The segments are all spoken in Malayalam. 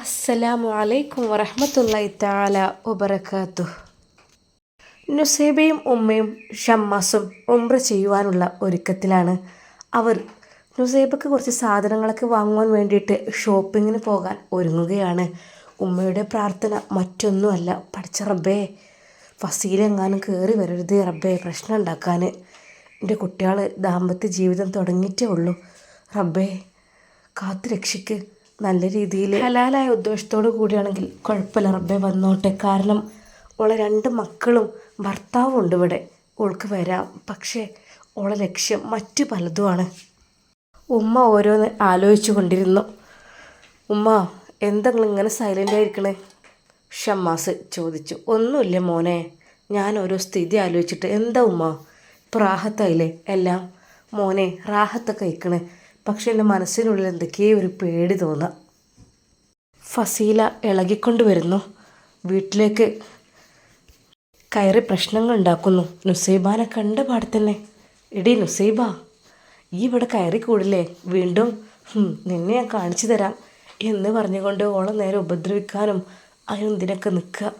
അസ്സലാമു അലൈക്കും വറഹമത്തല്ലായി താല വബറകാതുഹു. നുസൈബയും ഉമ്മയും ഷമ്മാസും ഉംറ ചെയ്യുവാനുള്ള ഒരുക്കത്തിലാണ്. അവർ നുസൈബക്ക് കുറച്ച് സാധനങ്ങളൊക്കെ വാങ്ങുവാൻ വേണ്ടിയിട്ട് ഷോപ്പിങ്ങിന് പോകാൻ ഒരുങ്ങുകയാണ്. ഉമ്മയുടെ പ്രാർത്ഥന മറ്റൊന്നുമല്ല. പഠിച്ച റബ്ബേ ഫസീലെങ്ങാനും കയറി വരരുത് റബ്ബേ പ്രശ്നം ഉണ്ടാക്കാൻ എന്റെ കുട്ടികൾ ദാമ്പത്യ ജീവിതം തുടങ്ങിയിട്ടേ ഉള്ളൂ. റബ്ബേ കാത്തു രക്ഷിക്ക്. നല്ല രീതിയിൽ ഹലാലായ ഉദ്ദേശത്തോടു കൂടിയാണെങ്കിൽ കുഴപ്പമില്ല. റബ്ബെ വന്നോട്ടെ. കാരണം ഉള്ള രണ്ട് മക്കളും ഭർത്താവും ഉണ്ട് ഇവിടെ. ഓൾക്ക് വരാം. പക്ഷേ ഓളെ ലക്ഷ്യം മറ്റു പലതുമാണ്. ഉമ്മ ഓരോന്ന് ആലോചിച്ചു കൊണ്ടിരുന്നു. ഉമ്മ എന്തെങ്കിലും ഇങ്ങനെ സൈലന്റ് ആയിരിക്കണേ? ഷമ്മാസ് ചോദിച്ചു. ഒന്നുമില്ല മോനെ. ഞാൻ ഓരോ സ്ഥിതി ആലോചിച്ചിട്ട് എന്താ ഉമ്മ? പ്രാഹത്തായില്ലേ? എല്ലാം മോനെ റാഹത്തൊക്കെ അയക്കണേ. പക്ഷെ എന്റെ മനസ്സിനുള്ളിൽ എന്തൊക്കെയോ ഒരു പേടി തോന്നുക ഫസീല ഇളകിക്കൊണ്ട് വരുന്നു. വീട്ടിലേക്ക് കയറി പ്രശ്നങ്ങൾ ഉണ്ടാക്കുന്നു. നുസൈബാനെ കണ്ട പാടെ തന്നെ എടി നുസൈബ ഈ ഇവിടെ കയറി കൂടില്ലേ? വീണ്ടും "ഹും, നിന്നെ ഞാൻ കാണിച്ചു തരാം എന്ന് പറഞ്ഞുകൊണ്ട് ഓളെ നേരെ ഉപദ്രവിക്കാനും അതിനെന്തിനൊക്കെ നിൽക്കുക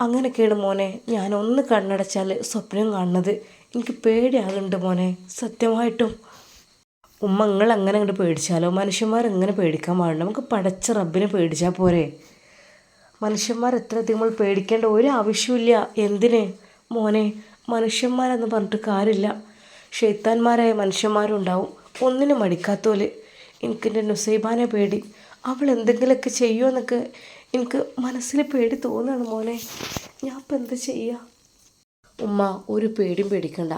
അങ്ങനെയൊക്കെയാണ് മോനെ ഞാൻ ഒന്ന് കണ്ണടച്ചാൽ സ്വപ്നം കാണുന്നത്. എനിക്ക് പേടിയാകുന്നുണ്ട് മോനെ സത്യമായിട്ടും. ഉമ്മ നിങ്ങൾ അങ്ങനെ അങ്ങോട്ട് പേടിച്ചാലോ? മനുഷ്യന്മാർ എങ്ങനെ പേടിക്കാൻ പാടില്ല. നമുക്ക് പടച്ച റബ്ബിനെ പേടിച്ചാൽ പോരെ. മനുഷ്യന്മാർ എത്ര നമ്മൾ പേടിക്കേണ്ട ഒരു ആവശ്യമില്ല എന്തിന്? മോനെ മനുഷ്യന്മാരെന്ന് പറഞ്ഞിട്ട് കാര്യമില്ല. ഷെയ്ത്താന്മാരായ മനുഷ്യന്മാരും ഉണ്ടാവും ഒന്നിനും മടിക്കാത്തോൽ. എനിക്ക് എന്റെ നുസൈബാനെ പേടി. അവൾ എന്തെങ്കിലുമൊക്കെ ചെയ്യുമോന്നൊക്കെ എനിക്ക് മനസ്സിൽ പേടി തോന്നുകയാണ് മോനെ. ഞാൻ ഇപ്പം എന്താ ചെയ്യുക ഉമ്മ ഒരു പേടിയും പേടിക്കണ്ട.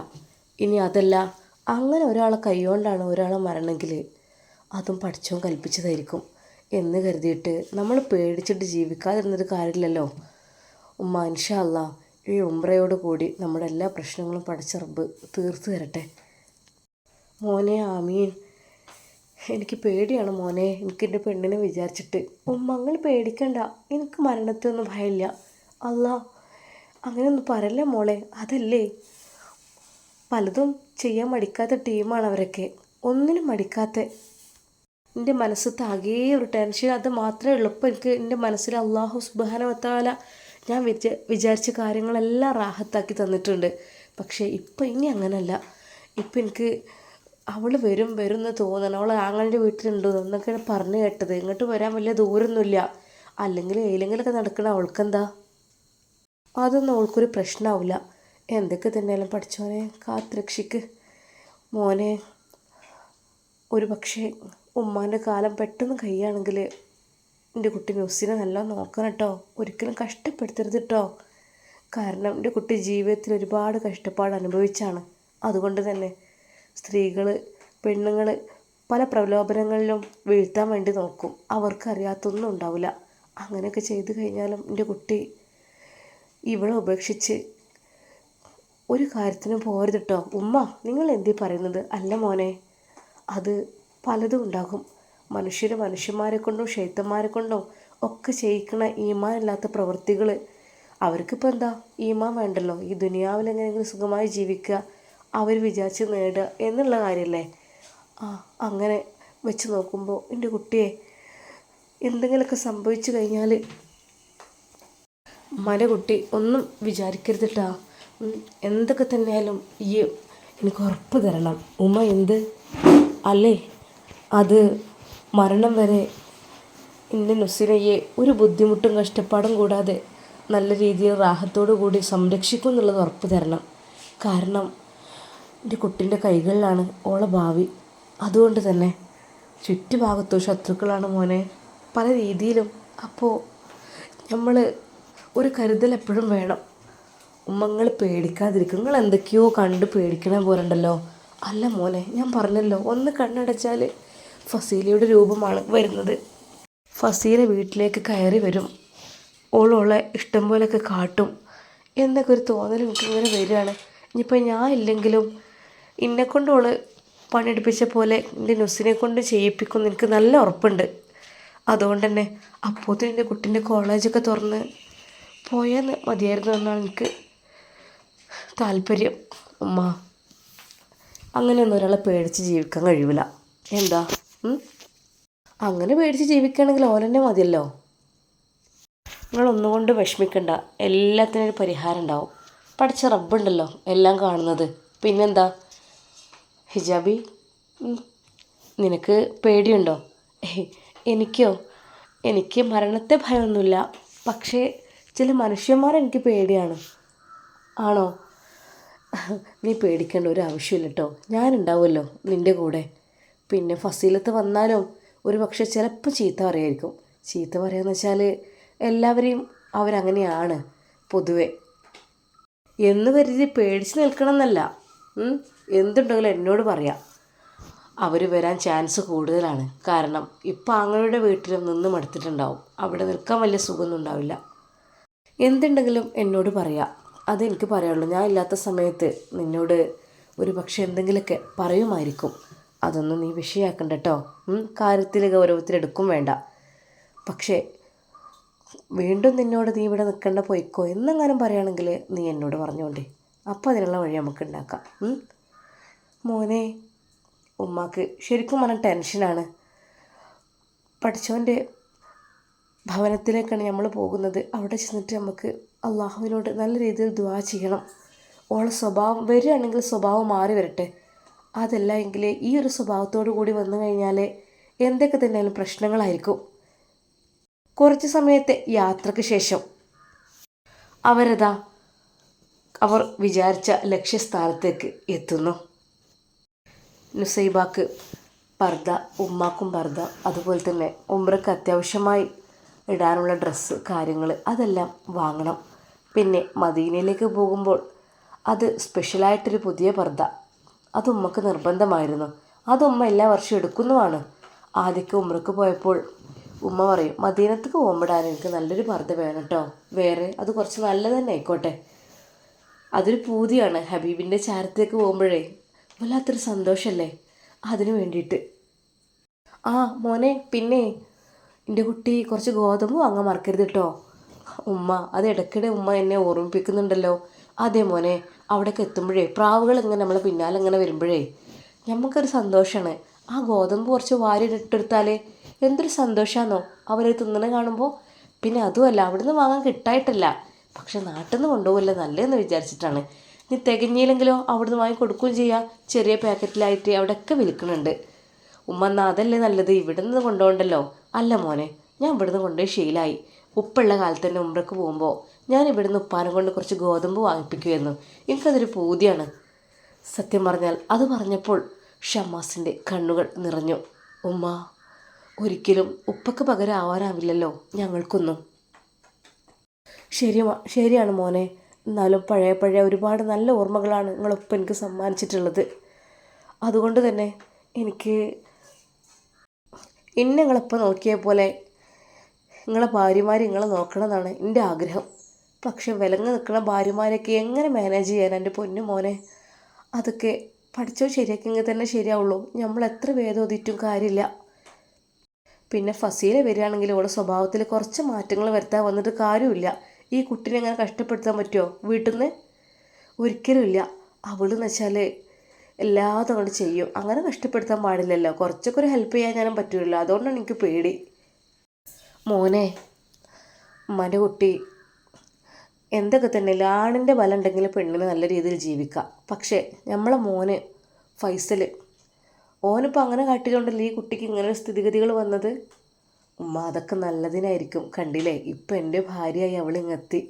ഇനി അതല്ല. അങ്ങനെ ഒരാളെ കൈകൊണ്ടാണ് ഒരാളെ മരണമെങ്കിൽ അതും പഠിച്ചോൻ കൽപ്പിച്ചതായിരിക്കും എന്ന് കരുതിയിട്ട് നമ്മൾ പേടിച്ചിട്ട് ജീവിക്കാതിരുന്നൊരു കാര്യമില്ലല്ലോ. ഉമ്മ ഇൻഷല്ല ഈ ഉംറയോട് കൂടി നമ്മുടെ എല്ലാ പ്രശ്നങ്ങളും പഠിച്ചറബ് തീർത്തു തരട്ടെ. മോനെ ആമീൻ. എനിക്ക് പേടിയാണ് മോനെ. എനിക്ക് എന്റെ പെണ്ണിനെ വിചാരിച്ചിട്ട്. ഉമ്മ അങ്ങനെ പേടിക്കണ്ട. എനിക്ക് മരണത്തിനൊന്നും ഭയമില്ല. അല്ല അങ്ങനെയൊന്നും പറയല്ല മോളെ? അതല്ലേ? പലതും ചെയ്യാൻ മടിക്കാത്ത ടീമാണ് അവരൊക്കെ. ഒന്നിനും മടിക്കാത്ത. എന്റെ മനസ്സ് താകേ ഒരു ടെൻഷൻ അത് മാത്രമേ ഉള്ളൂ. ഇപ്പം എനിക്ക് എന്റെ മനസ്സിൽ അള്ളാഹു സുബാന വത്താല ഞാൻ വിച വിചാരിച്ച കാര്യങ്ങളെല്ലാം റാഹത്താക്കി തന്നിട്ടുണ്ട്. പക്ഷേ ഇപ്പം ഇനി അങ്ങനല്ല. ഇപ്പം എനിക്ക് അവൾ വരും വരും എന്ന് തോന്നണം. അവൾ ആങ്ങളുടെ വീട്ടിലുണ്ടോ. എന്നൊക്കെയാണ് പറഞ്ഞു കേട്ടത്. ഇങ്ങോട്ട് വരാൻ വലിയ ദൂരമൊന്നുമില്ല അല്ലെങ്കിൽ ഏലെങ്കിലൊക്കെ നടക്കണ അവൾക്കെന്താ? അതൊന്നും അവൾക്കൊരു പ്രശ്നമാവില്ല. എന്തൊക്കെ തന്നെയാലും പഠിച്ചോനെ കാത്തുരക്ഷിക്ക്. മോനെ ഒരു പക്ഷേ ഉമ്മാന്റെ കാലം പെട്ടെന്ന് കഴിയുകയാണെങ്കിൽ എന്റെ കുട്ടി ന്യൂസിനെ നല്ല നോക്കണം കേട്ടോ ഒരിക്കലും കഷ്ടപ്പെടുത്തരുത് കേട്ടോ കാരണം എന്റെ കുട്ടി ജീവിതത്തിൽ ഒരുപാട് കഷ്ടപ്പാട് അനുഭവിച്ചാണ്. അതുകൊണ്ട് തന്നെ സ്ത്രീകൾ പെണ്ണുങ്ങൾ പല പ്രലോഭനങ്ങളിലും വീഴ്ത്താൻ വേണ്ടി നോക്കും. അവർക്കറിയാത്തൊന്നും ഉണ്ടാവില്ല. അങ്ങനെയൊക്കെ ചെയ്തു കഴിഞ്ഞാലും എന്റെ കുട്ടി ഇവളെ ഉപേക്ഷിച്ച് ഒരു കാര്യത്തിനും പോരുത് കേട്ടോ ഉമ്മ നിങ്ങൾ എന്തീ പറയുന്നത്? അല്ല മോനെ. അത് പലതും ഉണ്ടാകും. മനുഷ്യർ മനുഷ്യന്മാരെ കൊണ്ടോ ക്ഷേത്രന്മാരെ കൊണ്ടും ഒക്കെ ചെയ്യിക്കണ ഈമാനില്ലാത്ത പ്രവൃത്തികൾ അവർക്കിപ്പോൾ എന്താ? ഈമാൻ വേണ്ടല്ലോ. ഈ ദുനിയാവിൽ എങ്ങനെയെങ്കിലും സുഖമായി ജീവിക്കുക അവർ വിചാരിച്ച് നേടുക എന്നുള്ള കാര്യമല്ലേ ആ അങ്ങനെ വെച്ച് നോക്കുമ്പോൾ എന്റെ കുട്ടിയെ എന്തെങ്കിലുമൊക്കെ സംഭവിച്ചു കഴിഞ്ഞാൽ ഉമ്മാന്റെ കുട്ടി ഒന്നും വിചാരിക്കരുത് കേട്ടോ എന്തൊക്കെ തന്നെയായാലും ഈ എനിക്ക് ഉറപ്പ് തരണം. ഉമ്മ എന്ത്? അല്ലേ? അത് മരണം വരെ എന്റെ നുസിനയെ ഒരു ബുദ്ധിമുട്ടും കഷ്ടപ്പാടും കൂടാതെ നല്ല രീതിയിൽ റാഹത്തോടു കൂടി സംരക്ഷിക്കും എന്നുള്ളത് ഉറപ്പ് തരണം. കാരണം എന്റെ കുട്ടിന്റെ കൈകളിലാണ് ഓളെ ഭാവി. അതുകൊണ്ട് തന്നെ ചുറ്റുഭാഗത്തു ശത്രുക്കളാണ് മോനെ. പല രീതിയിലും. അപ്പോൾ നമ്മൾ ഒരു കരുതൽ എപ്പോഴും വേണം. ഉമ്മങ്ങൾ പേടിക്കാതിരിക്കും. നിങ്ങൾ എന്തൊക്കെയോ കണ്ട് പേടിക്കണ പോലെ ഉണ്ടല്ലോ അല്ല മോനെ ഞാൻ പറഞ്ഞല്ലോ ഒന്ന് കണ്ണടച്ചാൽ ഫസീലയുടെ രൂപമാണ് വരുന്നത്. ഫസീല വീട്ടിലേക്ക് കയറി വരും. ഓളോളെ ഇഷ്ടം പോലെയൊക്കെ കാട്ടും. എന്നൊക്കെ ഒരു തോന്നൽ എനിക്ക് ഇങ്ങനെ വരികയാണ്. ഇനിയിപ്പോൾ ഞാൻ ഇല്ലെങ്കിലും എന്നെക്കൊണ്ട് ഓൾ പണിയെടുപ്പിച്ച പോലെ എന്റെ നുസിനെ കൊണ്ട് ചെയ്യിപ്പിക്കുമെന്ന് എനിക്ക് നല്ല ഉറപ്പുണ്ട്. അതുകൊണ്ട് തന്നെ അപ്പോഴത്തേനും എന്റെ കുട്ടീന്റെ കോളേജൊക്കെ തുറന്ന് പോയാൽ മതിയായിരുന്നു എന്നാണ് എനിക്ക് താല്പര്യം. ഉമ്മ. അങ്ങനെയൊന്നും ഒരാളെ പേടിച്ച് ജീവിക്കാൻ കഴിയില്ല എന്താ? അങ്ങനെ പേടിച്ച് ജീവിക്കുകയാണെങ്കിൽ ഓലെന്നെ മതിയല്ലോ. നിങ്ങളൊന്നുകൊണ്ട് വിഷമിക്കണ്ട. എല്ലാത്തിനും ഒരു പരിഹാരം ഉണ്ടാവും. പഠിച്ച റബ്ബുണ്ടല്ലോ എല്ലാം കാണുന്നത്. പിന്നെന്താ? ഹിജാബി നിനക്ക് പേടിയുണ്ടോ? എനിക്കോ? എനിക്ക് മരണത്തെ ഭയമൊന്നുമില്ല. പക്ഷേ ചില മനുഷ്യന്മാരെ എനിക്ക് പേടിയാണ്. ആണോ? നീ പേടിക്കേണ്ട ഒരു ആവശ്യമില്ല കേട്ടോ ഞാനുണ്ടാവുമല്ലോ നിന്റെ കൂടെ. പിന്നെ ഫസീലത്ത് വന്നാലും ഒരു പക്ഷേ ചിലപ്പോൾ ചീത്ത പറയായിരിക്കും. ചീത്ത പറയാന്ന് വെച്ചാൽ എല്ലാവരെയും അവരങ്ങനെയാണ് പൊതുവെ. എന്ന് കരുതി പേടിച്ച് നിൽക്കണമെന്നല്ല. എന്തുണ്ടെങ്കിലും എന്നോട് പറയാം. അവർ വരാൻ ചാൻസ് കൂടുതലാണ്. കാരണം ഇപ്പം ആങ്ങളുടെ വീട്ടിലും നിന്ന് മടുത്തിട്ടുണ്ടാവും അവിടെ നിൽക്കാൻ വലിയ സുഖമൊന്നും ഉണ്ടാവില്ല. എന്തുണ്ടെങ്കിലും എന്നോട് പറയാം. അതെനിക്ക് പറയാനുള്ളൂ. ഞാൻ ഇല്ലാത്ത സമയത്ത് നിന്നോട് ഒരു പക്ഷെ എന്തെങ്കിലുമൊക്കെ പറയുമായിരിക്കും. അതൊന്നും നീ വിഷയമാക്കണ്ട കേട്ടോ കാര്യത്തിൽ ഗൗരവത്തിലെടുക്കും വേണ്ട. പക്ഷേ വീണ്ടും നിന്നോട് നീ ഇവിടെ നിൽക്കേണ്ട പോയിക്കോ എന്നെങ്ങാനും പറയുകയാണെങ്കിൽ നീ എന്നോട് പറഞ്ഞോണ്ടേ. അപ്പം അതിനുള്ള വഴി നമുക്ക് ഉണ്ടാക്കാം? മോനെ ഉമ്മാക്ക് ശരിക്കും പറഞ്ഞ ടെൻഷനാണ് പഠിച്ചവന്റെ ഭവനത്തിലേക്കാണ് നമ്മൾ പോകുന്നത്. അവിടെ ചെന്നിട്ട് നമുക്ക് അള്ളാഹുവിനോട് നല്ല രീതിയിൽ ദുവാ ചെയ്യണം. ഓളെ സ്വഭാവം വരികയാണെങ്കിൽ സ്വഭാവം മാറി വരട്ടെ. അതല്ല എങ്കിൽ ഈ ഒരു സ്വഭാവത്തോടു കൂടി വന്നു കഴിഞ്ഞാൽ എന്തൊക്കെ തന്നെയാലും പ്രശ്നങ്ങളായിരിക്കും. കുറച്ച് സമയത്തെ യാത്രയ്ക്ക് ശേഷം അവരതാ അവർ വിചാരിച്ച ലക്ഷ്യസ്ഥാനത്തേക്ക് എത്തുന്നു. നുസൈബാക്ക് പർദ ഉമ്മാക്കും പർദ അതുപോലെ തന്നെ ഉമ്രക്ക് അത്യാവശ്യമായി ഇടാനുള്ള ഡ്രസ്സ് കാര്യങ്ങൾ അതെല്ലാം വാങ്ങണം. പിന്നെ മദീനയിലേക്ക് പോകുമ്പോൾ അത് സ്പെഷ്യലായിട്ടൊരു പുതിയ പർദ്ദ. അത് ഉമ്മക്ക് നിർബന്ധമായിരുന്നു. അത് ഉമ്മ എല്ലാ വർഷവും എടുക്കുന്നതാണ് ആദ്യക്ക് ഉമ്രക്ക് പോയപ്പോൾ ഉമ്മ പറയും മദീനത്തേക്ക് പോകുമ്പോഴാണ് എനിക്ക് നല്ലൊരു പർദ്ദ വേണം കേട്ടോ വേറെ അത് കുറച്ച് നല്ലത് തന്നെ ആയിക്കോട്ടെ. അതൊരു പൂതിയാണ്. ഹബീബിന്റെ ചാരത്തേക്ക് പോകുമ്പോഴേ വല്ലാത്തൊരു സന്തോഷമല്ലേ അതിനു വേണ്ടിയിട്ട്. ആ മോനെ പിന്നെ. എന്റെ കുട്ടി കുറച്ച് ഗോതമ്പും വാങ്ങാൻ മറക്കരുത് കേട്ടോ ഉമ്മ അത് ഇടയ്ക്കിടെ ഉമ്മ എന്നെ ഓർമ്മിപ്പിക്കുന്നുണ്ടല്ലോ. അതെ മോനെ അവിടേക്ക് എത്തുമ്പോഴേ പ്രാവുകൾ ഇങ്ങനെ നമ്മളെ പിന്നാലെ ഇങ്ങനെ വരുമ്പോഴേ നമുക്കൊരു സന്തോഷമാണ് ആ ഗോതമ്പ് കുറച്ച് വാരി ഇട്ടെടുത്താലേ എന്തൊരു സന്തോഷമാണോ അവർ തിന്നണ കാണുമ്പോൾ പിന്നെ അതുമല്ല അവിടുന്ന് വാങ്ങാൻ കിട്ടായിട്ടല്ല. പക്ഷെ നാട്ടിൽ നിന്ന് കൊണ്ടുപോകില്ല നല്ലതെന്ന് വിചാരിച്ചിട്ടാണ്. നീ തികഞ്ഞില്ലെങ്കിലോ അവിടുന്ന് വാങ്ങി കൊടുക്കുകയും ചെയ്യുക ചെറിയ പാക്കറ്റിലായിട്ട് അവിടെയൊക്കെ വിൽക്കുന്നുണ്ട്. ഉമ്മ എന്നാ അതല്ലേ നല്ലത്? ഇവിടുന്ന് കൊണ്ടുപോകണ്ടല്ലോ. അല്ല മോനെ ഞാൻ ഇവിടുന്ന് കൊണ്ടുപോയി ശീലായി. ഉപ്പുള്ള കാലത്ത് തന്നെ ഉമ്രക്ക് പോകുമ്പോൾ ഞാൻ ഇവിടുന്ന് ഉപ്പാനെ കൊണ്ട് കുറച്ച് ഗോതമ്പ് വാങ്ങിപ്പിക്കുമായിരുന്നു എനിക്കതൊരു പൂതിയാണ്. സത്യം പറഞ്ഞാൽ അത് പറഞ്ഞപ്പോൾ ഷമാസിന്റെ കണ്ണുകൾ നിറഞ്ഞു. ഉമ്മ ഒരിക്കലും ഉപ്പക്ക് പകരാവാനാവില്ലല്ലോ ഞങ്ങൾക്കൊന്നും. ശരി ശരിയാണ് മോനെ. എന്നാലും പഴയ പഴയ ഒരുപാട് നല്ല ഓർമ്മകളാണ് നിങ്ങളൊപ്പം എനിക്ക് സമ്മാനിച്ചിട്ടുള്ളത്. അതുകൊണ്ട് തന്നെ എനിക്ക് ഇന്നെ നിങ്ങളിപ്പോൾ നോക്കിയ പോലെ നിങ്ങളെ ഭാര്യമാർ നിങ്ങളെ നോക്കണമെന്നാണ് എന്റെ ആഗ്രഹം. പക്ഷെ വിലങ്ങ് നിൽക്കുന്ന ഭാര്യമാരെയൊക്കെ എങ്ങനെ മാനേജ് ചെയ്യാൻ എന്റെ പൊന്നു മോനെ? അതൊക്കെ പഠിച്ചോ ശരിയാക്കിയെങ്കിൽ തന്നെ ശരിയാവുള്ളൂ. നമ്മൾ എത്ര വേദോതിറ്റും കാര്യമില്ല. പിന്നെ ഫസീല വരികയാണെങ്കിൽ ഇവിടെ സ്വഭാവത്തിൽ കുറച്ച് മാറ്റങ്ങൾ വരുത്താൻ വന്നിട്ട് കാര്യമില്ല. ഈ കുട്ടീനെ അങ്ങനെ കഷ്ടപ്പെടുത്താൻ പറ്റുമോ വീട്ടിൽ നിന്ന് ഒരിക്കലുമില്ല അവളെന്ന് വെച്ചാൽ എല്ലാതും അങ്ങോട്ട് ചെയ്യും. അങ്ങനെ കഷ്ടപ്പെടുത്താൻ പാടില്ലല്ലോ. കുറച്ചൊക്കെ ഒരു ഹെൽപ്പ് ചെയ്യാൻ ഞാനും പറ്റുമല്ലോ അതുകൊണ്ടാണ് എനിക്ക് പേടി. മോനെ ഉമ്മാന്റെ കുട്ടി. എന്തൊക്കെ തന്നെ ആണിന്റെ ബലം ഉണ്ടെങ്കിൽ പെണ്ണിന് നല്ല രീതിയിൽ ജീവിക്കാം. പക്ഷേ നമ്മളെ മോന് ഫൈസൽ ഓനിപ്പോൾ അങ്ങനെ കാട്ടിയതുകൊണ്ടല്ലേ ഈ കുട്ടിക്ക് ഇങ്ങനെ സ്ഥിതിഗതികൾ വന്നത്? ഉമ്മ അതൊക്കെ നല്ലതിനായിരിക്കും. കണ്ടില്ലേ? ഇപ്പം എന്റെ ഭാര്യയായി അവളിങ്ങെത്തി.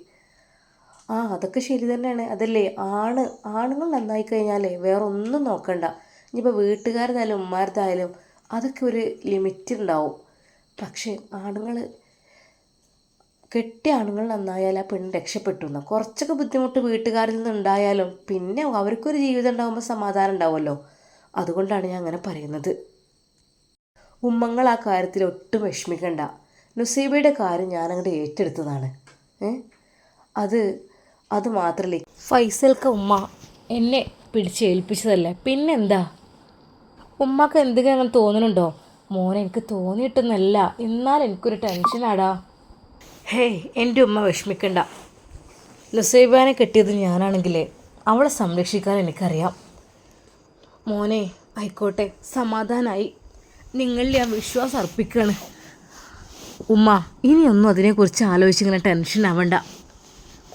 ആ അതൊക്കെ ശരി തന്നെയാണ്. അതല്ലേ ആണ് ആണുങ്ങൾ നന്നായി കഴിഞ്ഞാലേ വേറെ ഒന്നും നോക്കണ്ട. ഇനിയിപ്പോൾ വീട്ടുകാരതായാലും ഉമ്മാരതായാലും അതൊക്കെ ഒരു ലിമിറ്റ് ഉണ്ടാവും പക്ഷേ ആണുങ്ങൾ കെട്ടിയ ആണുങ്ങൾ നന്നായാൽ ആ പെണ്ണ് രക്ഷപ്പെട്ടു കുറച്ചൊക്കെ ബുദ്ധിമുട്ട് വീട്ടുകാരിൽ നിന്ന് ഉണ്ടായാലും പിന്നെ അവർക്കൊരു ജീവിതം ഉണ്ടാകുമ്പോൾ സമാധാനം ഉണ്ടാവുമല്ലോ. അതുകൊണ്ടാണ് ഞാൻ അങ്ങനെ പറയുന്നത്. ഉമ്മങ്ങൾ ആ കാര്യത്തിൽ ഒട്ടും വിഷമിക്കണ്ട. നുസീബയുടെ കാര്യം ഞാനങ്ങോട്ട് ഏറ്റെടുത്തതാണ്. അത് അത് മാത്രമല്ലേ ഫൈസൽക്ക ഉമ്മ എന്നെ പിടിച്ചേൽപ്പിച്ചതല്ലേ പിന്നെന്താ? ഉമ്മക്ക് എന്തെങ്കിലും അങ്ങനെ തോന്നുന്നുണ്ടോ മോനെ എനിക്ക് തോന്നിയിട്ടൊന്നല്ല എന്നാൽ എനിക്കൊരു ടെൻഷനാടാ ഹേയ് എന്റെ ഉമ്മ വിഷമിക്കണ്ട. ലുസൈബാനെ കെട്ടിയത് ഞാനാണെങ്കിലേ അവളെ സംരക്ഷിക്കാൻ എനിക്കറിയാം. മോനെ ആയിക്കോട്ടെ സമാധാനായി. നിങ്ങളിൽ ഞാൻ വിശ്വാസം അർപ്പിക്കുകയാണ്. ഉമ്മ ഇനിയൊന്നും അതിനെക്കുറിച്ച് ആലോചിച്ചിങ്ങനെ ടെൻഷൻ ആവണ്ട.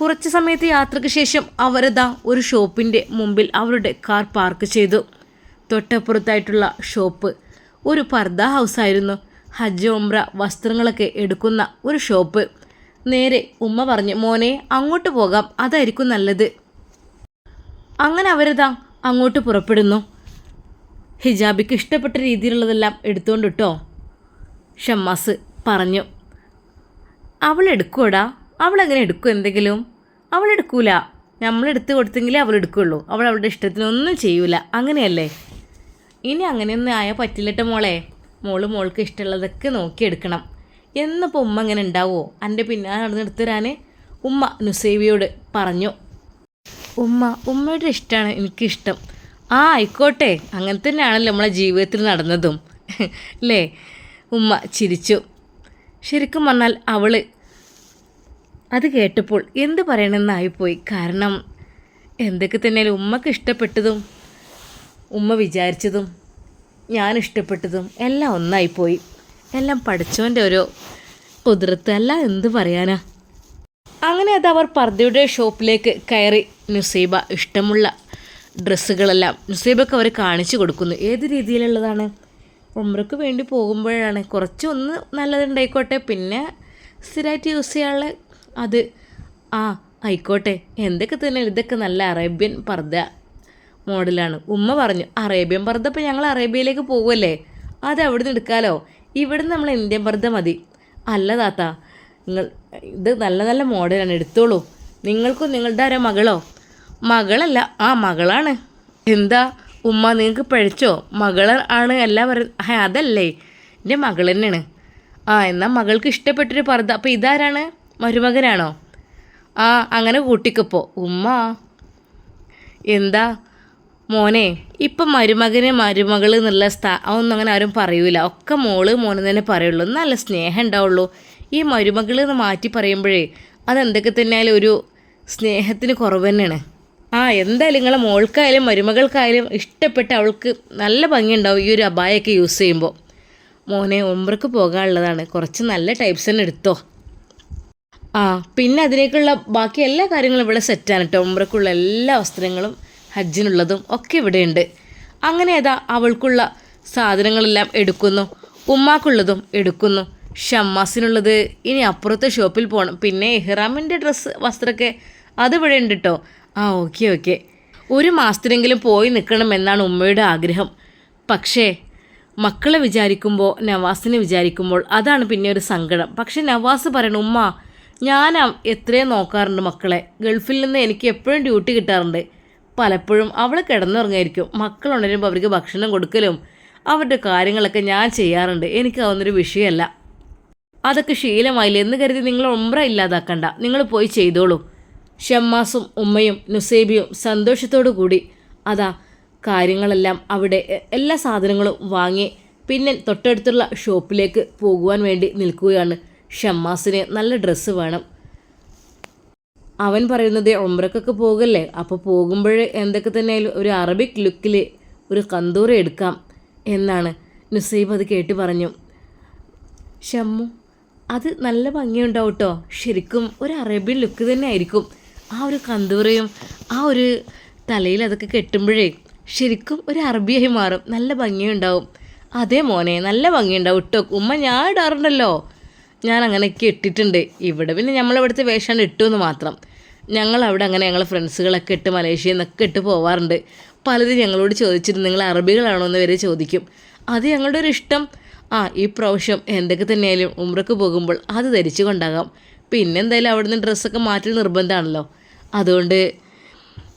കുറച്ച് സമയത്ത് യാത്രയ്ക്ക് ശേഷം അവരതാ ഒരു ഷോപ്പിന്റെ മുമ്പിൽ അവരുടെ കാർ പാർക്ക് ചെയ്തു. തൊട്ടപ്പുറത്തായിട്ടുള്ള ഷോപ്പ്. ഒരു പർദ ഹൗസായിരുന്നു. ഹജ്ജ് ഒമ്ര വസ്ത്രങ്ങളൊക്കെ എടുക്കുന്ന ഒരു ഷോപ്പ്. നേരെ ഉമ്മ പറഞ്ഞു മോനെ അങ്ങോട്ട് പോകാം. അതായിരിക്കും നല്ലത്. അങ്ങനെ അവരതാ അങ്ങോട്ട് പുറപ്പെടുന്നു. ഹിജാബിക്ക് ഇഷ്ടപ്പെട്ട രീതിയിലുള്ളതെല്ലാം എടുത്തുകൊണ്ട് കേട്ടോ ഷമ്മാസ് പറഞ്ഞു അവൾ എടുക്കൂടാ അവൾ എങ്ങനെ എടുക്കും എന്തെങ്കിലും? അവൾ എടുക്കൂല. നമ്മൾ എടുത്തു കൊടുത്തെങ്കിലേ അവൾ എടുക്കുള്ളൂ. അവൾ അവളുടെ ഇഷ്ടത്തിനൊന്നും ചെയ്യൂല. അങ്ങനെയല്ലേ? ഇനി അങ്ങനെയൊന്നും ആയാൽ പറ്റില്ലട്ട മോളെ. മോൾ മോൾക്ക് ഇഷ്ടമുള്ളതൊക്കെ നോക്കിയെടുക്കണം എന്നിപ്പോൾ ഉമ്മ ഇങ്ങനെ ഉണ്ടാവുമോ എന്റെ പിന്നാലെ നടന്നെടുത്തരാൻ ഉമ്മ നുസേവിയോട് പറഞ്ഞു. ഉമ്മ ഉമ്മയുടെ ഇഷ്ടമാണ് എനിക്കിഷ്ടം. ആ ആയിക്കോട്ടെ. അങ്ങനെ തന്നെയാണല്ലോ നമ്മളെ ജീവിതത്തിൽ നടന്നതും. അല്ലേ? ഉമ്മ ചിരിച്ചു. ശരിക്കും പറഞ്ഞാൽ അവൾ അത് കേട്ടപ്പോൾ എന്ത് പറയണമെന്നായിപ്പോയി. കാരണം എന്തൊക്കെ തന്നെയാലും ഉമ്മക്ക് ഇഷ്ടപ്പെട്ടതും ഉമ്മ വിചാരിച്ചതും ഞാൻ ഇഷ്ടപ്പെട്ടതും എല്ലാം ഒന്നായിപ്പോയി. എല്ലാം പഠിച്ചവന്റെ ഒരു കുതിർത്ത് അല്ല എന്ത് പറയാനാ? അങ്ങനെ അത് അവർ പർദ്ദയുടെ ഷോപ്പിലേക്ക് കയറി നുസൈബ ഇഷ്ടമുള്ള ഡ്രസ്സുകളെല്ലാം നുസൈബക്ക് അവർ കാണിച്ചു കൊടുക്കുന്നു. ഏത് രീതിയിലുള്ളതാണ്? ഉമ്രക്ക് വേണ്ടി പോകുമ്പോഴാണ്. കുറച്ചൊന്ന് നല്ലതുണ്ടായിക്കോട്ടെ പിന്നെ സ്ഥിരമായിട്ട് യൂസ് ചെയ്യാനുള്ള അത്. ആ ആയിക്കോട്ടെ. എന്തൊക്കെ തന്നെ ഇതൊക്കെ നല്ല അറേബ്യൻ പർദ്ദ. മോഡലാണ്. ഉമ്മ പറഞ്ഞു അറേബ്യൻ പർദ്ദ ഇപ്പം ഞങ്ങൾ അറേബ്യയിലേക്ക് പോകുമല്ലേ അത് അവിടെ നിന്ന് എടുക്കാമല്ലോ ഇവിടെ നിന്ന് നമ്മൾ ഇന്ത്യൻ പർദ്ദ മതി. അല്ല താത്ത നിങ്ങൾ ഇത് നല്ല നല്ല മോഡലാണ് എടുത്തോളൂ. നിങ്ങൾക്കും നിങ്ങളുടെ ആരോ മകളോ? മകളല്ല ആ മകളാണ്. എന്താ? ഉമ്മ നിങ്ങൾക്ക് പഴിച്ചോ? മകൾ ആണ് എല്ലാം പറയുന്നത് അതല്ലേ. എന്റെ മകൾ തന്നെയാണ്. ആ എന്നാൽ മകൾക്ക് ഇഷ്ടപ്പെട്ടൊരു പർദ്ദ. അപ്പോൾ ഇതാരാണ്? മരുമകനാണോ? ആ അങ്ങനെ കൂട്ടിക്കപ്പോ ഉമ്മ. എന്താ? മോനെ ഇപ്പം മരുമകന് മരുമകൾ എന്നുള്ള സ്ഥാ അതൊന്നും അങ്ങനെ ആരും പറയൂല. ഒക്കെ മോൾ മോനെ തന്നെ പറയുള്ളൂ. നല്ല സ്നേഹം ഉണ്ടാവുള്ളൂ. ഈ മരുമകൾ എന്ന് മാറ്റി പറയുമ്പോഴേ അതെന്തൊക്കെ തന്നെയാലും ഒരു സ്നേഹത്തിന് കുറവ് തന്നെയാണ്. ആ എന്തായാലും നിങ്ങളെ മോൾക്കായാലും മരുമകൾക്കായാലും ഇഷ്ടപ്പെട്ട അവൾക്ക് നല്ല ഭംഗിയുണ്ടാവും ഈ ഒരു അബായൊക്കെ യൂസ് ചെയ്യുമ്പോൾ മോനെ ഒമ്പർക്ക് പോകാനുള്ളതാണ്. കുറച്ച് നല്ല ടൈപ്സ് തന്നെ എടുത്തോ. ആ പിന്നെ അതിലേക്കുള്ള ബാക്കി എല്ലാ കാര്യങ്ങളും ഇവിടെ സെറ്റാണ് കേട്ടോ ഒമ്പർക്കുള്ള എല്ലാ വസ്ത്രങ്ങളും ഹജ്ജിനുള്ളതും ഒക്കെ ഇവിടെയുണ്ട്. അങ്ങനെ അതാ അവൾക്കുള്ള സാധനങ്ങളെല്ലാം എടുക്കുന്നു. ഉമ്മാക്കുള്ളതും എടുക്കുന്നു. ഷമ്മാസിനുള്ളത് ഇനി അപ്പുറത്തെ ഷോപ്പിൽ പോകണം പിന്നെ ഇഹ്റാമിന്റെ ഡ്രസ്സ് വസ്ത്രമൊക്കെ അത് ഇവിടെ ഉണ്ട് കേട്ടോ ആ ഓക്കെ ഓക്കെ. ഒരു മാസത്തിനെങ്കിലും പോയി നിൽക്കണം എന്നാണ് ഉമ്മയുടെ ആഗ്രഹം. പക്ഷേ മക്കളെ വിചാരിക്കുമ്പോൾ നവാസിനെ വിചാരിക്കുമ്പോൾ അതാണ് പിന്നെ ഒരു സങ്കടം. പക്ഷേ നവാസ് പറയണം ഉമ്മ ഞാൻ എത്രയും നോക്കാറുണ്ട് മക്കളെ. ഗൾഫിൽ നിന്ന് എനിക്ക് എപ്പോഴും ഡ്യൂട്ടി കിട്ടാറുണ്ട്. പലപ്പോഴും അവൾ കിടന്നുറങ്ങായിരിക്കും. മക്കൾ ഉണരുമ്പോൾ അവർക്ക് ഭക്ഷണം കൊടുക്കലും അവരുടെ കാര്യങ്ങളൊക്കെ ഞാൻ ചെയ്യാറുണ്ട്. എനിക്ക് അതൊന്നൊരു വിഷയമല്ല. അതൊക്കെ ശീലമായില്ല എന്ന് കരുതി നിങ്ങൾ ഒമ്പ്ര ഇല്ലാതാക്കണ്ട. നിങ്ങൾ പോയി ചെയ്തോളൂ. ഷമ്മാസും ഉമ്മയും നുസേബിയും സന്തോഷത്തോടു കൂടി അതാ കാര്യങ്ങളെല്ലാം അവിടെ എല്ലാ സാധനങ്ങളും വാങ്ങി പിന്നെ തൊട്ടടുത്തുള്ള ഷോപ്പിലേക്ക് പോകുവാൻ വേണ്ടി നിൽക്കുകയാണ്. ഷമ്മാസിന് നല്ല ഡ്രസ്സ് വേണം. അവൻ പറയുന്നത് ഒമ്രക്കൊക്കെ പോകല്ലേ? അപ്പോൾ പോകുമ്പോൾ എന്തൊക്കെ തന്നെ ഒരു അറബിക് ലുക്കിൽ ഒരു കന്തൂറ എടുക്കാം എന്നാണ് നുസൈബ് അത് കേട്ട് പറഞ്ഞു. ഷമ്മു അത് നല്ല ഭംഗിയുണ്ടാവും കേട്ടോ ശരിക്കും ഒരു അറേബ്യൻ ലുക്ക് തന്നെ ആയിരിക്കും. ആ ഒരു കന്തൂറയും ആ ഒരു തലയിൽ അതൊക്കെ കെട്ടുമ്പോഴേ ശരിക്കും ഒരു അറബിയായി മാറും. നല്ല ഭംഗിയുണ്ടാവും. അതേ മോനെ നല്ല ഭംഗിയുണ്ടാവും കേട്ടോ ഉമ്മ ഞാൻ ഇടാറുണ്ടല്ലോ. ഞാൻ അങ്ങനെയൊക്കെ ഇട്ടിട്ടുണ്ട്. ഇവിടെ പിന്നെ നമ്മളിവിടുത്തെ വേഷമാണ് ഇട്ടു എന്ന് മാത്രം. ഞങ്ങൾ അവിടെ അങ്ങനെ ഞങ്ങൾ ഫ്രണ്ട്സുകളൊക്കെ ഇട്ട് മലേഷ്യയിൽ നിന്നൊക്കെ ഇട്ട് പോവാറുണ്ട്. പലരും ഞങ്ങളോട് ചോദിച്ചിട്ട് നിങ്ങൾ അറബികളാണോ? എന്ന് വരെ ചോദിക്കും. അത് ഞങ്ങളുടെ ഒരു ഇഷ്ടം. ആ ഈ പ്രാവശ്യം എന്തൊക്കെ തന്നെയായാലും ഉമ്രക്ക് പോകുമ്പോൾ അത് ധരിച്ചു കൊണ്ടാകാം. പിന്നെ എന്തായാലും അവിടുന്ന് ഡ്രസ്സൊക്കെ മാറ്റൽ നിർബന്ധമാണല്ലോ. അതുകൊണ്ട്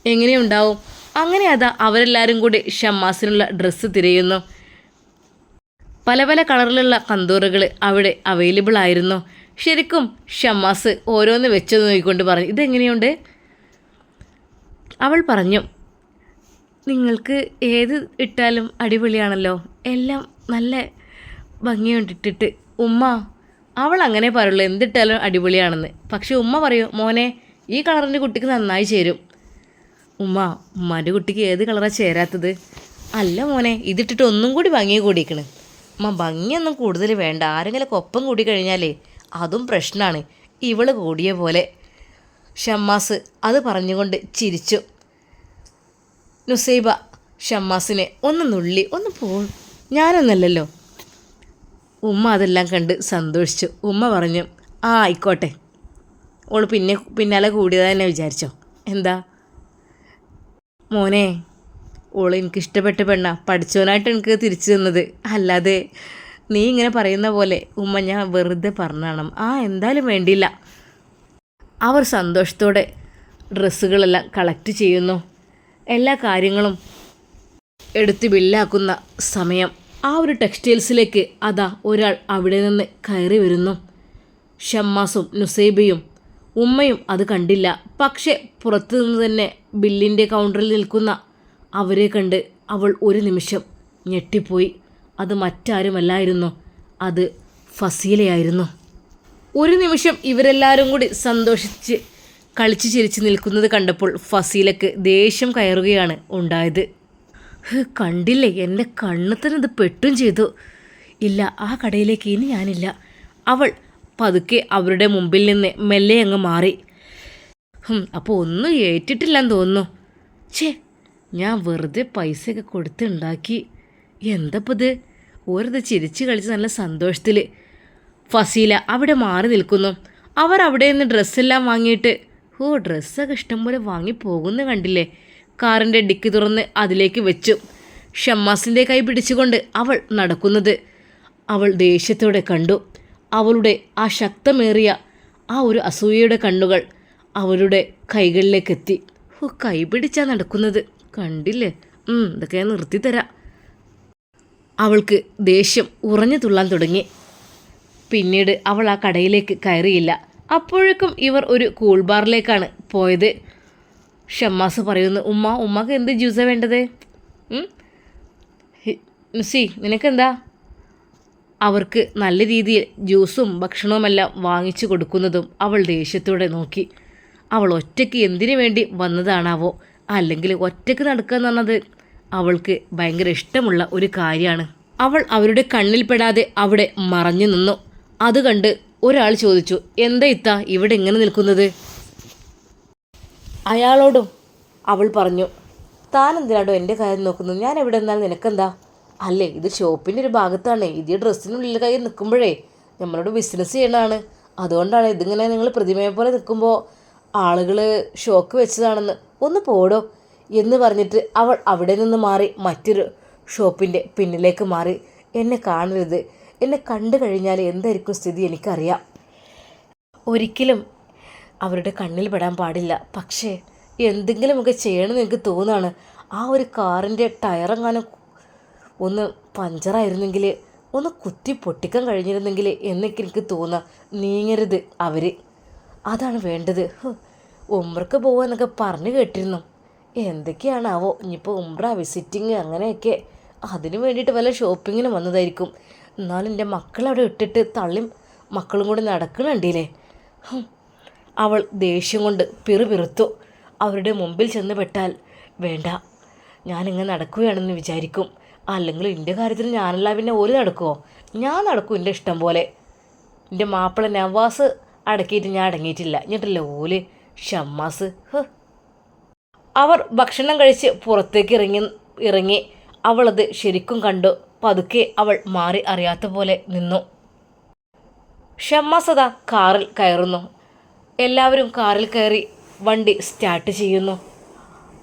എങ്ങനെയുണ്ടാവും? അങ്ങനെ അതാ അവരെല്ലാവരും കൂടി ഷമ്മാസിനുള്ള ഡ്രസ്സ് തിരയുന്നു. പല പല കളറിലുള്ള കന്തൂറുകൾ അവിടെ അവൈലബിൾ ആയിരുന്നു. ശരിക്കും ഷമ്മാസ് ഓരോന്ന് വെച്ച് നോക്കിക്കൊണ്ട് പറഞ്ഞു ഇതെങ്ങനെയുണ്ട്? അവൾ പറഞ്ഞു നിങ്ങൾക്ക് ഏത് ഇട്ടാലും അടിപൊളിയാണല്ലോ എല്ലാം നല്ല ഭംഗിയുണ്ടിട്ടിട്ട്. ഉമ്മ അവൾ അങ്ങനെ പറയുള്ളൂ എന്തിട്ടാലും അടിപൊളിയാണെന്ന്. പക്ഷെ ഉമ്മ പറയൂ മോനെ ഈ കളറിന്റെ കുട്ടിക്ക് നന്നായി ചേരും. ഉമ്മ ഉമ്മാന്റെ കുട്ടിക്ക് ഏത് കളറാണ് ചേരാത്തത്? അല്ല മോനെ ഇതിട്ടിട്ട് ഒന്നും കൂടി ഭംഗി കൂടിക്കണ് അമ്മ ഭംഗിയൊന്നും കൂടുതൽ വേണ്ട. ആരെങ്കിലൊക്കെ ഒപ്പം കൂടി കഴിഞ്ഞാലേ അതും പ്രശ്നമാണ് ഇവൾ കൂടിയ പോലെ. ഷമ്മാസ് അത് പറഞ്ഞുകൊണ്ട് ചിരിച്ചു. നുസൈബ ഷമ്മാസിനെ ഒന്ന് നുള്ളി ഒന്ന് പോ ഞാനൊന്നല്ലല്ലോ. ഉമ്മ അതെല്ലാം കണ്ട് സന്തോഷിച്ചു. ഉമ്മ പറഞ്ഞു ആ ആയിക്കോട്ടെ. ഓൾ പിന്നെ പിന്നാലെ കൂടിയതെന്നെ വിചാരിച്ചോ. എന്താ? മോനെ ഓൾ എനിക്ക് ഇഷ്ടപ്പെട്ട പെണ്ണ. പഠിച്ചവനായിട്ട് എനിക്ക് തിരിച്ചു തന്നത്. അല്ലാതെ നീ ഇങ്ങനെ പറയുന്ന പോലെ ഉമ്മ ഞാൻ വെറുതെ പറഞ്ഞാണം. ആ എന്തായാലും വേണ്ടിയില്ല. അവർ സന്തോഷത്തോടെ ഡ്രസ്സുകളെല്ലാം കളക്ട് ചെയ്യുന്നു. എല്ലാ കാര്യങ്ങളും എടുത്ത് ബില്ലാക്കുന്ന സമയം ആ ഒരു ടെക്സ്റ്റൈൽസിലേക്ക് അതാ ഒരാൾ അവിടെ നിന്ന് കയറി വരുന്നു. ഷമ്മാസും നുസൈബയും ഉമ്മയും അത് കണ്ടില്ല. പക്ഷേ പുറത്തു നിന്ന് തന്നെ ബില്ലിന്റെ കൗണ്ടറിൽ നിൽക്കുന്ന അവരെ കണ്ട് അവൾ ഒരു നിമിഷം ഞെട്ടിപ്പോയി. അത് മറ്റാരുമല്ലായിരുന്നു. അത് ഫസീലയായിരുന്നു. ഒരു നിമിഷം ഇവരെല്ലാവരും കൂടി സന്തോഷിച്ച് കളിച്ചു ചിരിച്ച് നിൽക്കുന്നത് കണ്ടപ്പോൾ ഫസീലക്ക് ദേഷ്യം കയറുകയാണ് ഉണ്ടായത്. കണ്ടില്ലേ? എന്റെ കണ്ണത്തിനത് പെട്ടും ചെയ്തു. ഇല്ല ആ കടയിലേക്ക് ഇനി ഞാനില്ല. അവൾ പതുക്കെ അവരുടെ മുമ്പിൽ നിന്ന് മെല്ലെ അങ്ങ് മാറി. അപ്പോൾ ഒന്നും ഏറ്റിട്ടില്ലെന്ന് തോന്നുന്നു. ഛേ ഞാൻ വെറുതെ പൈസയൊക്കെ കൊടുത്തുണ്ടാക്കി എന്തപ്പോൾ ഇത്? ഓരത് ചിരിച്ച് കളിച്ച് നല്ല സന്തോഷത്തിൽ ഫസീല അവിടെ മാറി നിൽക്കുന്നു. അവർ അവിടെ നിന്ന് ഡ്രസ്സെല്ലാം വാങ്ങിയിട്ട്. ഓ ഡ്രസ്സൊക്കെ ഇഷ്ടംപോലെ വാങ്ങി പോകുന്ന കണ്ടില്ലേ? കാറിന്റെ ഡിക്കി തുറന്ന് അതിലേക്ക് വെച്ചു. ഷമ്മാസിന്റെ കൈ പിടിച്ചുകൊണ്ട് അവൾ നടക്കുന്നത്. അവൾ ദേഷ്യത്തോടെ കണ്ടു. അവളുടെ ആ ശക്തമേറിയ ആ ഒരു അസൂയയുടെ കണ്ണുകൾ അവരുടെ കൈകളിലേക്ക് എത്തി. ഓ കൈ പിടിച്ചാണ് നടക്കുന്നത്. കണ്ടില്ലേ? ഉം, ഇതൊക്കെ ഞാൻ നിർത്തിത്തരാം. അവൾക്ക് ദേഷ്യം ഉറഞ്ഞു തുള്ളാൻ തുടങ്ങി. പിന്നീട് അവൾ ആ കടയിലേക്ക് കയറിയില്ല. അപ്പോഴേക്കും ഇവർ ഒരു കൂൾ ബാറിലേക്കാണ് പോയത്. ഷമ്മാസ് പറയുന്നു ഉമ്മ ഉമ്മക്ക് എന്ത് ജ്യൂസാണ് വേണ്ടത്? മിസ്സി നിനക്കെന്താ? അവർക്ക് നല്ല രീതിയിൽ ജ്യൂസും ഭക്ഷണവുമെല്ലാം വാങ്ങിച്ചു കൊടുക്കുന്നതും അവൾ ദേഷ്യത്തോടെ നോക്കി. അവൾ ഒറ്റയ്ക്ക് എന്തിനു വേണ്ടി വന്നതാണാവോ? അല്ലെങ്കിൽ ഒറ്റയ്ക്ക് നടക്കുക എന്ന് പറഞ്ഞത് അവൾക്ക് ഭയങ്കര ഇഷ്ടമുള്ള ഒരു കാര്യമാണ്. അവൾ അവരുടെ കണ്ണിൽപ്പെടാതെ അവിടെ മറഞ്ഞു നിന്നു. അത് കണ്ട് ഒരാൾ ചോദിച്ചു എന്താ ഇത്ത ഇവിടെ ഇങ്ങനെ നിൽക്കുന്നത്? അയാളോടും അവൾ പറഞ്ഞു താൻ എന്തിനാടോ എന്റെ കാര്യം നോക്കുന്നത്? ഞാൻ എവിടെ നിന്നാൽ നിനക്കെന്താ? അല്ലേ ഇത് ഷോപ്പിന്റെ ഒരു ഭാഗത്താണ്. ഇത് ഡ്രസ്സിനുള്ളിൽ കയ്യിൽ നിൽക്കുമ്പോഴേ നമ്മളോട് ബിസിനസ് ചെയ്യണതാണ്. അതുകൊണ്ടാണ് ഇതിങ്ങനെ നിങ്ങൾ പ്രതിമയെ പോലെ നിൽക്കുമ്പോൾ ആളുകൾ ഷോക്ക് വെച്ചതാണെന്ന് ഒന്ന് പോടോ എന്ന് പറഞ്ഞിട്ട് അവൾ അവിടെ നിന്ന് മാറി മറ്റൊരു ഷോപ്പിന്റെ പിന്നിലേക്ക് മാറി. എന്നെ കാണരുത്. എന്നെ കണ്ടു കഴിഞ്ഞാൽ എന്തായിരിക്കും സ്ഥിതി എനിക്കറിയാം. ഒരിക്കലും അവരുടെ കണ്ണിൽ പെടാൻ പാടില്ല. പക്ഷേ എന്തെങ്കിലുമൊക്കെ ചെയ്യണമെന്ന് എനിക്ക് തോന്നുകയാണ് ആ ഒരു കാറിന്റെ ടയറെങ്ങാനും ഒന്ന് പഞ്ചറായിരുന്നെങ്കിൽ ഒന്ന് കുത്തി പൊട്ടിക്കാൻ കഴിഞ്ഞിരുന്നെങ്കിൽ എന്നൊക്കെ എനിക്ക് തോന്നുക നീങ്ങരുത് അവർ അതാണ് വേണ്ടത്. ഉമ്രക്ക് പോവാന്നൊക്കെ പറഞ്ഞു കേട്ടിരുന്നു. എന്തൊക്കെയാണാവോ ഇനിയിപ്പോൾ ഉമ്ര വിസിറ്റിങ് അങ്ങനെയൊക്കെ. അതിനു വേണ്ടിയിട്ട് വല്ല ഷോപ്പിങ്ങിന് വന്നതായിരിക്കും. എന്നാലും എന്റെ മക്കളവിടെ ഇട്ടിട്ട് തള്ളിയും മക്കളും കൂടി നടക്കണുണ്ടീലേ അവൾ ദേഷ്യം കൊണ്ട് പിറുപിറുത്തു അവരുടെ മുമ്പിൽ ചെന്ന് പെട്ടാൽ വേണ്ട ഞാനിങ്ങനെ നടക്കുകയാണെന്ന് വിചാരിക്കും. അല്ലെങ്കിൽ എന്റെ കാര്യത്തിൽ ഞാനല്ല പിന്നെ ഒരു നടക്കുമോ ഞാൻ നടക്കും എന്റെ ഇഷ്ടം പോലെ. എന്റെ മാപ്പിള നവാസ് അടക്കിയിട്ട് ഞാൻ അടങ്ങിയിട്ടില്ല. എന്നിട്ടല്ലേ ഓൽ? ഷമ്മാസ്. ഹ്. അവർ ഭക്ഷണം കഴിച്ച് പുറത്തേക്ക് ഇറങ്ങി ഇറങ്ങി അവളത് ശരിക്കും കണ്ടു. പതുക്കെ അവൾ മാറി അറിയാത്ത പോലെ നിന്നു. ഷമ്മാസ് ഷമ്മാസത കാറിൽ കയറുന്നു. എല്ലാവരും കാറിൽ കയറി വണ്ടി സ്റ്റാർട്ട് ചെയ്യുന്നു.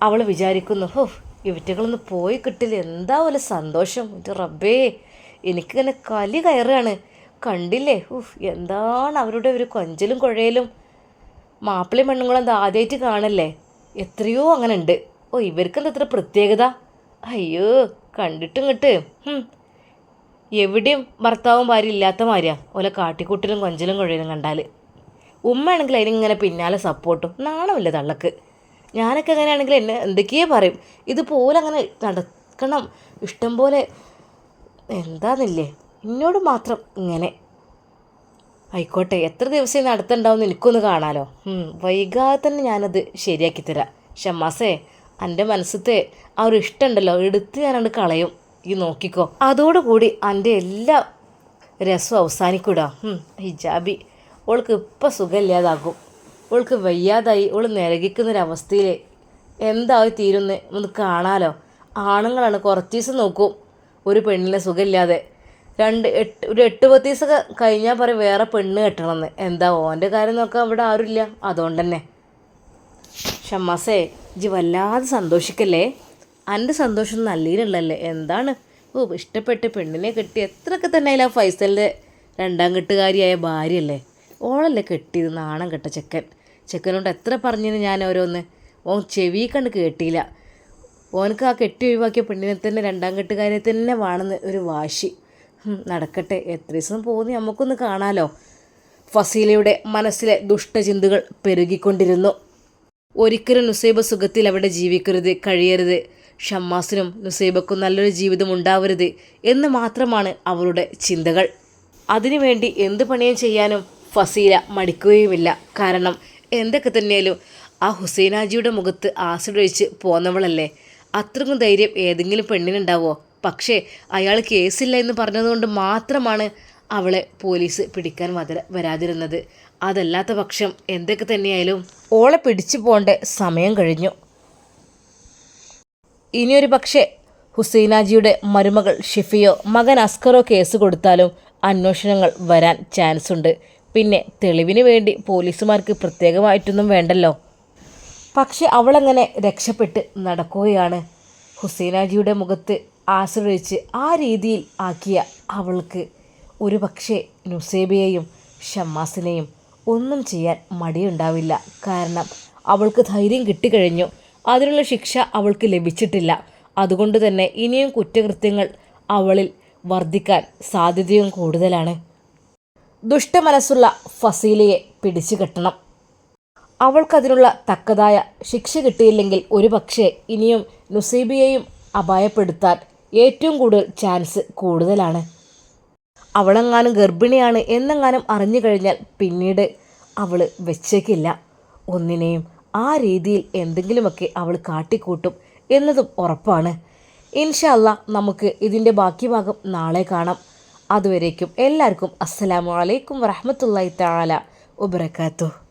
അവൾ വിചാരിക്കുന്നു ഹോ ഇവറ്റകളൊന്ന് പോയി കിട്ടില്ല. എന്താ പോലെ സന്തോഷം? റബ്ബേ എനിക്കിങ്ങനെ കലി കയറുകയാണ്. കണ്ടില്ലേ? ഉഫ് എന്താണ് അവരുടെ ഒരു കൊഞ്ചലും കുഴയലും? മാപ്പിളയും പെണ്ണുങ്ങളും എന്താ ആദ്യമായിട്ട് കാണല്ലേ? എത്രയോ അങ്ങനെ ഉണ്ട് ഓ ഇവർക്കെന്താ ഇത്ര പ്രത്യേകത? അയ്യോ കണ്ടിട്ടും കിട്ട് എവിടെയും ഭർത്താവും ഭാര്യ ഇല്ലാത്ത മാതിരിയാ. ഓലെ കാട്ടിക്കൂട്ടിലും കൊഞ്ചലും കുഴയിലും കണ്ടാൽ ഉമ്മയാണെങ്കിൽ അതിനിങ്ങനെ പിന്നാലെ സപ്പോർട്ടും. നാണമില്ല തള്ളക്ക്. ഞാനൊക്കെ അങ്ങനെയാണെങ്കിൽ എന്നെ എന്തൊക്കെയേ പറയും. ഇതുപോലെ അങ്ങനെ നടക്കണം. ഇഷ്ടം പോലെ എന്താന്നില്ലേ? എന്നോട് മാത്രം ഇങ്ങനെ. ആയിക്കോട്ടെ എത്ര ദിവസം ഇന്ന് അടുത്തുണ്ടാവും എനിക്കൊന്ന് കാണാലോ. വൈകാതെ തന്നെ ഞാനത് ശരിയാക്കി തരാം. ഷമ്മാസേ എന്റെ മനസ്സത്തെ ആ ഒരു ഇഷ്ടമുണ്ടല്ലോ എടുത്ത് ഞാനത് കളയും. ഈ നോക്കിക്കോ. അതോടുകൂടി എന്റെ എല്ലാ രസവും അവസാനിക്കൂടാ. ഹിജാബി ഓൾക്ക് ഇപ്പം സുഖമില്ലാതാകും. ഓൾക്ക് വയ്യാതായി ഓൾ നിരകിക്കുന്നൊരവസ്ഥയിൽ എന്തായി തീരുന്ന്? ഒന്ന് കാണാലോ. ആണുങ്ങളാണ് കുറച്ച് ദിവസം നോക്കും. ഒരു പെണ്ണിനെ സുഖമില്ലാതെ രണ്ട് എട്ട് ഒരു എട്ട് പത്ത് ദിവസം കഴിഞ്ഞാൽ പറയും വേറെ പെണ്ണ് കെട്ടണമെന്ന്. എന്താ ഓന്റെ കാര്യം നോക്കാൻ ഇവിടെ ആരുമില്ല? അതുകൊണ്ട് തന്നെ ഷമ്മാസേ ജി വല്ലാതെ സന്തോഷിക്കല്ലേ? എന്റെ സന്തോഷം നല്ലതിനുള്ളല്ലേ എന്താണ്? ഓ ഇഷ്ടപ്പെട്ട് പെണ്ണിനെ കെട്ടി എത്രയൊക്കെ തന്നെ ആ ഫൈസലിന്റെ രണ്ടാം കെട്ടുകാരിയായ ഭാര്യയല്ലേ? ഓളല്ലേ കെട്ടിയത് നാണം കെട്ട ചെക്കൻ. ചെക്കനോട് എത്ര പറഞ്ഞതിന് ഞാൻ ഓരോന്ന്. ഓൻ ചെവി കണ്ട് കേട്ടിയില്ല ഓനക്ക് ആ കെട്ടി ഒഴിവാക്കിയ പെണ്ണിനെ തന്നെ രണ്ടാം കെട്ടുകാരെ തന്നെ വേണമെന്ന് ഒരു വാശി. നടക്കട്ടെ. എത്ര ദിവസം പോകുന്നു നമുക്കൊന്ന് കാണാലോ. ഫസീലയുടെ മനസ്സിലെ ദുഷ്ടചിന്തകൾ പെരുകിക്കൊണ്ടിരുന്നു. ഒരിക്കലും നുസൈബ സുഖത്തിൽ അവിടെ ജീവിക്കരുത് കഴിയരുത്. ഷമ്മാസിനും നുസൈബക്കും നല്ലൊരു ജീവിതം ഉണ്ടാവരുത് എന്ന് മാത്രമാണ് അവരുടെ ചിന്തകൾ. അതിനുവേണ്ടി എന്ത് പണിയും ചെയ്യാനും ഫസീല മടിക്കുകയുമില്ല. കാരണം എന്തൊക്കെ തന്നെയാലും ആ ഹുസൈനാജിയുടെ മുഖത്ത് ആസിഡ് ഒഴിച്ച് പോന്നവളല്ലേ? അത്രക്കും ധൈര്യം ഏതെങ്കിലും പെണ്ണിനുണ്ടാവോ? പക്ഷേ അയാൾ കേസില്ല എന്ന് പറഞ്ഞതുകൊണ്ട് മാത്രമാണ് അവളെ പോലീസ് പിടിക്കാൻ വര വരാതിരുന്നത്. അതല്ലാത്ത പക്ഷം എന്തൊക്കെ തന്നെയായാലും ഓളെ പിടിച്ചു പോകേണ്ട സമയം കഴിഞ്ഞു. ഇനിയൊരു പക്ഷേ ഹുസൈനാജിയുടെ മരുമകൾ ഷിഫിയോ മകൻ അസ്കറോ കേസ് കൊടുത്താലും അന്വേഷണങ്ങൾ വരാൻ ചാൻസ് ഉണ്ട്. പിന്നെ തെളിവിന് വേണ്ടി പോലീസുമാർക്ക് പ്രത്യേകമായിട്ടൊന്നും വേണ്ടല്ലോ. പക്ഷെ അവളങ്ങനെ രക്ഷപ്പെട്ട് നടക്കുകയാണ്. ഹുസൈനാജിയുടെ മുഖത്ത് ആശ്രയിച്ച് ആ രീതിയിൽ ആക്കിയ അവൾക്ക് ഒരു പക്ഷേ നുസേബിയെയും ഷമ്മാസിനെയും ഒന്നും ചെയ്യാൻ മടിയുണ്ടാവില്ല. കാരണം അവൾക്ക് ധൈര്യം കിട്ടിക്കഴിഞ്ഞു. അതിനുള്ള ശിക്ഷ അവൾക്ക് ലഭിച്ചിട്ടില്ല. അതുകൊണ്ട് തന്നെ ഇനിയും കുറ്റകൃത്യങ്ങൾ അവളിൽ വർദ്ധിക്കാൻ സാധ്യതയും കൂടുതലാണ്. ദുഷ്ടമനസ്സുള്ള ഫസീലയെ പിടിച്ചു കെട്ടണം. അവൾക്കതിനുള്ള തക്കതായ ശിക്ഷ കിട്ടിയില്ലെങ്കിൽ ഒരുപക്ഷെ ഇനിയും നുസീബിയെയും അപായപ്പെടുത്താൻ ഏറ്റവും കൂടുതൽ ചാൻസ് കൂടുതലാണ്. അവളെങ്ങാനും ഗർഭിണിയാണ് എന്നെങ്ങാനും അറിഞ്ഞു കഴിഞ്ഞാൽ പിന്നീട് അവൾ വെച്ചേക്കില്ല. ഒന്നിനെയും ആ രീതിയിൽ എന്തെങ്കിലുമൊക്കെ അവൾ കാട്ടിക്കൂട്ടും എന്നതും ഉറപ്പാണ്. ഇൻഷല്ല നമുക്ക് ഇതിന്റെ ബാക്കി ഭാഗം നാളെ കാണാം. അതുവരേക്കും എല്ലാവർക്കും അസ്സലാമു അലൈക്കും വറഹമത്തല്ലായി താല വബറകാതുഹു.